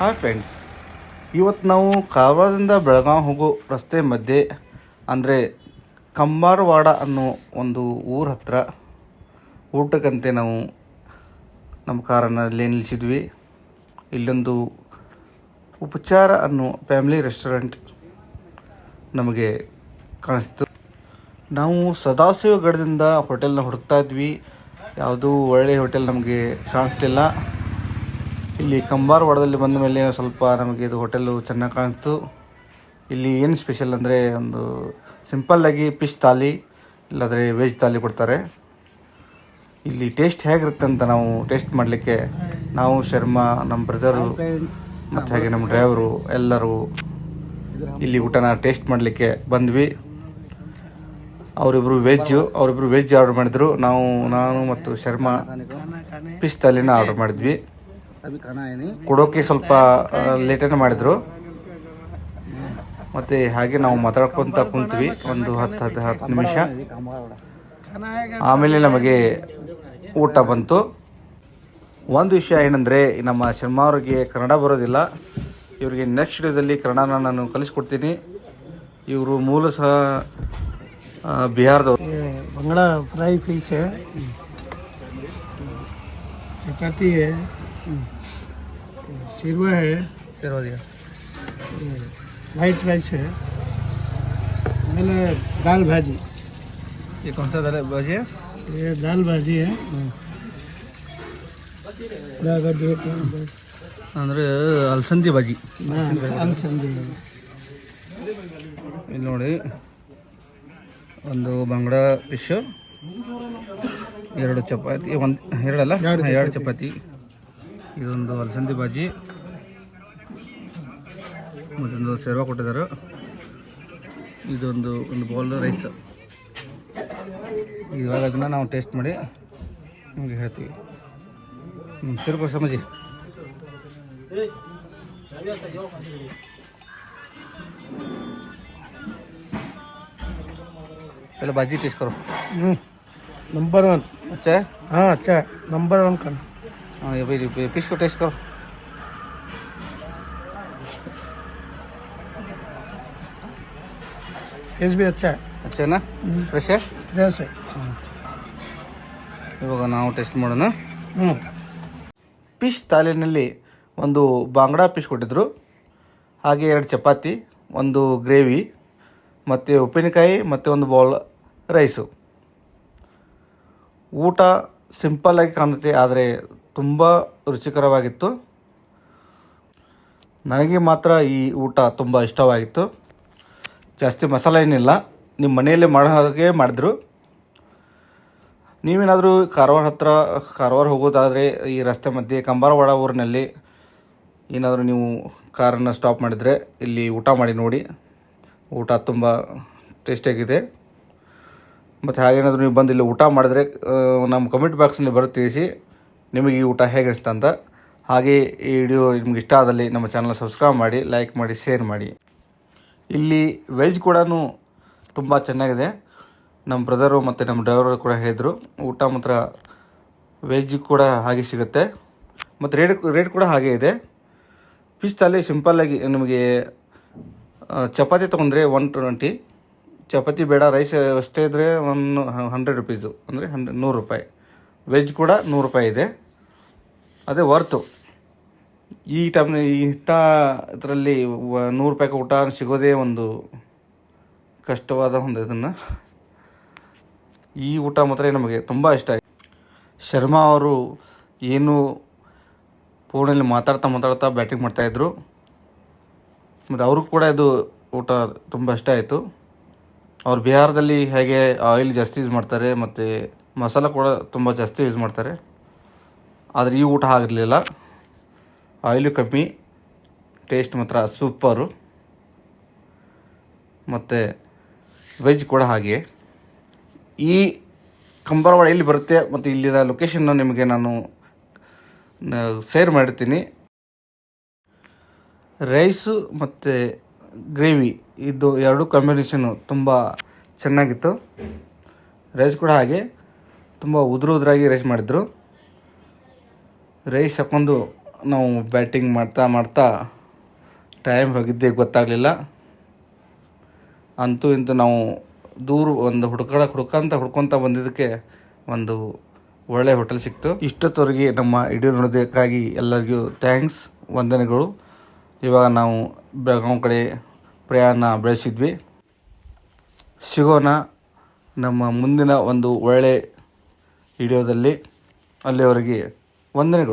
Hi friends ಇವತ್ತು ನಾವು ಕಾರವಾರದಿಂದ ಬೆಳಗಾವಿ ಹೋಗೋ ರಸ್ತೆ ಮಧ್ಯೆ, ಅಂದರೆ ಕಂಬಾರವಾಡ ಅನ್ನೋ ಒಂದು ಊರ ಹತ್ರ ಊಟಕ್ಕಂತೆ ನಾವು ನಮ್ಮ ಕಾರನ್ನು ಅಲ್ಲೇ ನಿಲ್ಲಿಸಿದ್ವಿ. ಇಲ್ಲೊಂದು ಉಪಚಾರ ಅನ್ನೋ ಫ್ಯಾಮಿಲಿ ರೆಸ್ಟೋರೆಂಟ್ ನಮಗೆ ಕಾಣಿಸ್ತು. ನಾವು ಸದಾಶಿವ ಗಡದಿಂದ ಹೋಟೆಲ್ನ ಹುಡುಕ್ತಾ ಇದ್ವಿ. ಯಾವುದೂ ಒಳ್ಳೆಯ ಹೋಟೆಲ್ ನಮಗೆ ಕಾಣಿಸ್ಲಿಲ್ಲ. ಇಲ್ಲಿ ಕಂಬಾರವಾಡದಲ್ಲಿ ಬಂದ ಮೇಲೆ ಸ್ವಲ್ಪ ನಮಗೆ ಇದು ಹೋಟೆಲು ಚೆನ್ನಾಗಿ ಕಾಣಿತು. ಇಲ್ಲಿ ಏನು ಸ್ಪೆಷಲ್ ಅಂದರೆ ಒಂದು ಸಿಂಪಲ್ಲಾಗಿ ಫಿಶ್ ತಾಲಿ ಇಲ್ಲಾದರೆ ವೆಜ್ ತಾಲಿ ಕೊಡ್ತಾರೆ. ಇಲ್ಲಿ ಟೇಸ್ಟ್ ಹೇಗಿರುತ್ತೆ ಅಂತ ನಾವು ಟೇಸ್ಟ್ ಮಾಡಲಿಕ್ಕೆ ನಾವು ಶರ್ಮಾ ನಮ್ಮ ಬ್ರದರು ಮತ್ತು ಹಾಗೆ ನಮ್ಮ ಡ್ರೈವರು ಎಲ್ಲರೂ ಇಲ್ಲಿ ಊಟನ ಟೇಸ್ಟ್ ಮಾಡಲಿಕ್ಕೆ ಬಂದ್ವಿ. ಅವರಿಬ್ಬರು ವೆಜ್ಜು ಅವರಿಬ್ಬರು ವೆಜ್ ಆರ್ಡರ್ ಮಾಡಿದ್ರು. ನಾವು, ನಾನು ಮತ್ತು ಶರ್ಮಾ ಫಿಶ್ ತಾಲಿನ ಆರ್ಡರ್ ಮಾಡಿದ್ವಿ. ಕೊಡೋಕೆ ಸ್ವಲ್ಪ ಲೇಟನ್ನು ಮಾಡಿದರು. ಮತ್ತು ಹಾಗೆ ನಾವು ಮಾತಾಡ್ಕೊತ ಕುಂತ್ವಿ. ಒಂದು ಹತ್ತು ಹತ್ತು ಹತ್ತು ನಿಮಿಷ. ಆಮೇಲೆ ನಮಗೆ ಊಟ ಬಂತು. ಒಂದು ವಿಷಯ ಏನಂದರೆ, ನಮ್ಮ ಶರ್ಮಾ ಅವರಿಗೆ ಕನ್ನಡ ಬರೋದಿಲ್ಲ. ಇವರಿಗೆ ನೆಕ್ಸ್ಟ್ ವಿಡಿಯೋದಲ್ಲಿ ಕನ್ನಡ ನಾನು ಕಲಿಸ್ಕೊಡ್ತೀನಿ. ಇವರು ಮೂಲ ಸಹ ಬಿಹಾರದವರು. ಬಂಗಾಳ ಫ್ರೈ ಫೀಸ್ ಚಪಾತಿ है चपाती है शिरवा है वाइट राइस है मैंने दाल भाजी ये कौन सा दाल भाजी है ये दाल भाजी है ಉಳ್ಳಾಗಡ್ಡಿ ಹಾಕಿ ಅಂದರೆ ಅಲಸಂದಿ ಭಾಜಿ ಅಲಸಂದಿ ಇಲ್ಲಿ ನೋಡಿ ಒಂದು ಬಂಗಡ ಫಿಶ್ ಎರಡು ಚಪಾತಿ ಒಂದು ಎರಡಲ್ಲ ಎರಡು ಹಾ, ಎರಡು ಚಪಾತಿ ಇದೊಂದು ಅಲಸಂದಿ ಬಾಜಿ. ಮತ್ತೊಂದು ಸೇರ್ವಾ ಕೊಟ್ಟಿದ್ದಾರೆ. ಇದೊಂದು ಒಂದು ಬೌಲ್ ರೈಸ್ ಇವಾಗ ಅದನ್ನ ನಾವು ಟೇಸ್ಟ್ ಮಾಡಿ ನಿಮಗೆ ಹೇಳ್ತೀವಿ. ಹ್ಞೂ ಸೇರ್ಕೊ ಸಮಜಿ ಎಲ್ಲ ಬಾಜಿ ಟೇಸ್ಟ್ ಕೊಡು. ಹ್ಞೂ ನಂಬರ್ ಒನ್ ಅಚ್ಚ ಹಾಂ ಅಚ್ಚಾ ನಂಬರ್ ಒನ್ ಕಣ್ಣು हाँ ये भाई फिश को टेस्ट करो फिश भी अच्छा है अच्छा है ना ಫ್ರೆಶ್ है फ्रेश है ಇವಾಗ ನಾವು ಟೆಸ್ಟ್ ಮಾಡೋಣ हम्म ಫಿಶ್ ಥಾಲಿನಲ್ಲಿ ಒಂದು ಬಾಂಗ್ಡಾ ಫಿಶ್ ಕೊಟ್ಟಿದ್ದರು ಹಾಗೆ ಎರಡು ಚಪಾತಿ ಒಂದು ಗ್ರೇವಿ ಮತ್ತು ಉಪ್ಪಿನಕಾಯಿ ಮತ್ತು ಒಂದು ಬೌಲ್ ರೈಸು ಊಟ ಸಿಂಪಲ್ಲಾಗಿ ಕಾಣುತ್ತೆ ಆದರೆ ತುಂಬ ರುಚಿಕರವಾಗಿತ್ತು. ನನಗೆ ಮಾತ್ರ ಈ ಊಟ ತುಂಬ ಇಷ್ಟವಾಗಿತ್ತು. ಜಾಸ್ತಿ ಮಸಾಲೆ ಏನಿಲ್ಲ. ನಿಮ್ಮ ಮನೆಯಲ್ಲೇ ಮಾಡೋ ಹಾಗೆ ಮಾಡಿದ್ರು. ನೀವೇನಾದರೂ ಕಾರವಾರ ಹತ್ರ, ಕಾರವಾರ ಹೋಗೋದಾದರೆ ಈ ರಸ್ತೆ ಮಧ್ಯೆ ಕಂಬಾರವಾಡ ಊರಿನಲ್ಲಿ ಏನಾದರೂ ನೀವು ಕಾರನ್ನು ಸ್ಟಾಪ್ ಮಾಡಿದರೆ ಇಲ್ಲಿ ಊಟ ಮಾಡಿ ನೋಡಿ. ಊಟ ತುಂಬ ಟೇಸ್ಟಿಯಾಗಿದೆ ಮತ್ತು ಹಾಗೇನಾದರೂ ನೀವು ಬಂದು ಇಲ್ಲಿ ಊಟ ಮಾಡಿದ್ರೆ ನಮ್ಮ ಕಮೆಂಟ್ ಬಾಕ್ಸ್ನಲ್ಲಿ ಬರೋ ತಿಳಿಸಿ. ನಿಮಗೆ ಈ ಊಟ ಹೇಗೆ ಅಂತ ಹಾಗೆ ಈ ವಿಡಿಯೋ ನಿಮ್ಗೆ ಇಷ್ಟ ಆದಲ್ಲಿ ನಮ್ಮ ಚಾನಲ್ ಸಬ್ಸ್ಕ್ರೈಬ್ ಮಾಡಿ ಲೈಕ್ ಮಾಡಿ ಶೇರ್ ಮಾಡಿ. ಇಲ್ಲಿ ವೆಜ್ ಕೂಡ ತುಂಬ ಚೆನ್ನಾಗಿದೆ. ನಮ್ಮ ಬ್ರದರು ಮತ್ತು ನಮ್ಮ ಡ್ರೈವರು ಕೂಡ ಹೇಳಿದರು, ಊಟ ಮಾತ್ರ ವೆಜ್ ಕೂಡ ಹಾಗೆ ಸಿಗುತ್ತೆ. ಮತ್ತು ರೇಟ್ ರೇಟ್ ಕೂಡ ಹಾಗೆ ಇದೆ. ಫಿಶ್ ಸಿಂಪಲ್ಲಾಗಿ ನಿಮಗೆ ಚಪಾತಿ ತೊಗೊಂಡ್ರೆ ಒನ್ ಟ್ವೆಂಟಿ ಚಪಾತಿ ಬೇಡ ರೈಸ್ ಅಷ್ಟೇ ಇದ್ದರೆ ಒನ್ ಹಂಡ್ರೆಡ್ ರುಪೀಸು ಅಂದರೆ ಹಂಡ್ರೆಡ್ ನೂರು ರೂಪಾಯಿ. ವೆಜ್ ಕೂಡ ನೂರು ರೂಪಾಯಿ ಇದೆ. ಅದೇ ವರ್ತು ಈ ಟೈಮ್ ಇಂಥ ಇದರಲ್ಲಿ ನೂರು ರೂಪಾಯಿ ಊಟ ಸಿಗೋದೇ ಒಂದು ಕಷ್ಟವಾದ ಒಂದು ಇದನ್ನು. ಈ ಊಟ ಮಾತ್ರ ನಮಗೆ ತುಂಬ ಇಷ್ಟ ಆಯಿತು. ಶರ್ಮಾ ಅವರು ಏನು ಫೋನಲ್ಲಿ ಮಾತಾಡ್ತಾ ಮಾತಾಡ್ತಾ ಬ್ಯಾಟಿಂಗ್ ಮಾಡ್ತಾಯಿದ್ರು ಮತ್ತು ಅವ್ರಿಗೂ ಕೂಡ ಇದು ಊಟ ತುಂಬ ಇಷ್ಟ ಆಯಿತು. ಅವ್ರು ಬಿಹಾರದಲ್ಲಿ ಹೇಗೆ ಆಯಿಲ್ ಜಾಸ್ತಿ ಯೂಸ್ ಮಾಡ್ತಾರೆ ಮತ್ತು ಮಸಾಲ ಕೂಡ ತುಂಬ ಜಾಸ್ತಿ ಯೂಸ್ ಮಾಡ್ತಾರೆ. ಆದರೆ ಈ ಊಟ ಆಗಿರಲಿಲ್ಲ ಆಯಿಲು ಕಮ್ಮಿ ಟೇಸ್ಟ್ ಮಾತ್ರ ಸೂಪರು ಮತ್ತು ವೆಜ್ ಕೂಡ ಹಾಗೆ. ಈ ಕಂಬಾರವಾಡ ಎಲ್ಲಿ ಬರುತ್ತೆ ಮತ್ತು ಇಲ್ಲಿನ ಲೊಕೇಶನ್ನ ನಿಮಗೆ ನಾನು ಶೇರ್ ಮಾಡಿರ್ತೀನಿ. ರೈಸು ಮತ್ತು ಗ್ರೇವಿ ಇದು ಎರಡು ಕಾಂಬಿನೇಷನು ತುಂಬ ಚೆನ್ನಾಗಿತ್ತು. ರೈಸ್ ಕೂಡ ಹಾಗೆ. ತುಂಬ ಉದುರು ಉದುರಾಗಿ ರೈಸ್ ಮಾಡಿದರು. ರೈಸ್ ಹಾಕ್ಕೊಂಡು ನಾವು ಬ್ಯಾಟಿಂಗ್ ಮಾಡ್ತಾ ಮಾಡ್ತಾ ಟೈಮ್ ಹೋಗಿದ್ದೇ ಗೊತ್ತಾಗಲಿಲ್ಲ. ಅಂತೂ ಇಂತೂ ನಾವು ದೂರ ಒಂದು ಹುಡ್ಕಡ ಹುಡ್ಕಂತ ಹುಡ್ಕೊತ ಬಂದಿದ್ದಕ್ಕೆ ಒಂದು ಒಳ್ಳೆ ಹೋಟೆಲ್ ಸಿಕ್ತು. ಇಷ್ಟೊತ್ತವರೆಗೆ ನಮ್ಮ ಇಡೀ ನೋಡೋದಕ್ಕಾಗಿ ಎಲ್ಲರಿಗೂ ಥ್ಯಾಂಕ್ಸ್ ವಂದನೆಗಳು. ಇವಾಗ ನಾವು ಬೆಳಗಾವ್ ಕಡೆ ಪ್ರಯಾಣ ಬೆಳೆಸಿದ್ವಿ. ಸಿಗೋಣ ನಮ್ಮ ಮುಂದಿನ ಒಂದು ಒಳ್ಳೆ ವಿಡಿಯೋದಲ್ಲಿ ಅಲ್ಲಿಯವರೆಗೆ ವಂದನೆಗಳು.